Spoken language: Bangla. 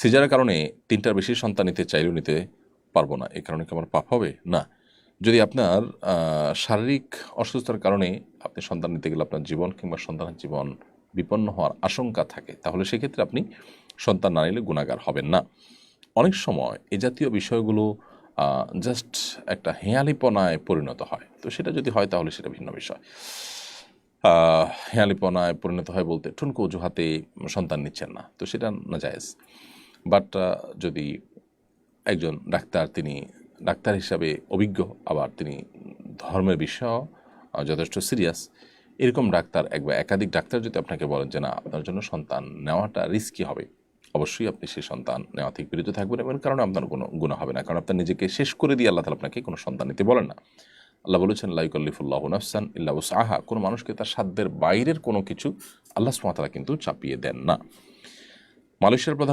সিজারের কারণে তিনটার বেশি সন্তান নিতে চাইলেও নিতে পারব না। এই কারণে কি আমার পাপ হবে? না। যদি আপনার শারীরিক অসুস্থতার কারণে আপনি সন্তান নিতে গেলে আপনার জীবন কিংবা সন্তানের জীবন বিপন্ন হওয়ার আশঙ্কা থাকে, তাহলে সেক্ষেত্রে আপনি সন্তান না নিলে গুণাগার হবেন না। অনেক সময় এ জাতীয় বিষয়গুলো জাস্ট একটা হেয়ালিপনায় পরিণত হয়। তো সেটা যদি হয় তাহলে সেটা ভিন্ন বিষয়। হেয়ালিপনায় পরিণত হয় বলতে ঠুনকো অজুহাতে সন্তান নিচ্ছেন না। তো সেটা না জায়েজ বাট যদি একজন ডাক্তার, তিনি ডাক্তার হিসাবে অভিজ্ঞ, আবার তিনি ধর্মের বিষয় যথেষ্ট সিরিয়াস এরকম ডাক্তার, এক বা একাধিক ডাক্তার যদি আপনাকে বলেন যে, না, আপনার জন্য সন্তান নেওয়াটা রিস্কি হবে, অবশ্যই আপনি সেই সন্তান নেওয়া থেকে বিরত থাকবেন এবং কারণে আপনার কোনো গুণা হবে না। কারণ আপনার নিজেকে শেষ করে দিয়ে আল্লাহ তালা আপনাকে কোনো সন্তান নিতে বলেন না। আল্লাহ বলেছেন লাইকল্লিফুল্লাহ নাফসান ইল্লা সাহা কোনো মানুষকে তার সাধ্যের বাইরের কোনো কিছু আল্লাহ সুমাতারা কিন্তু চাপিয়ে দেন না। মালয়েশিয়ার প্রধান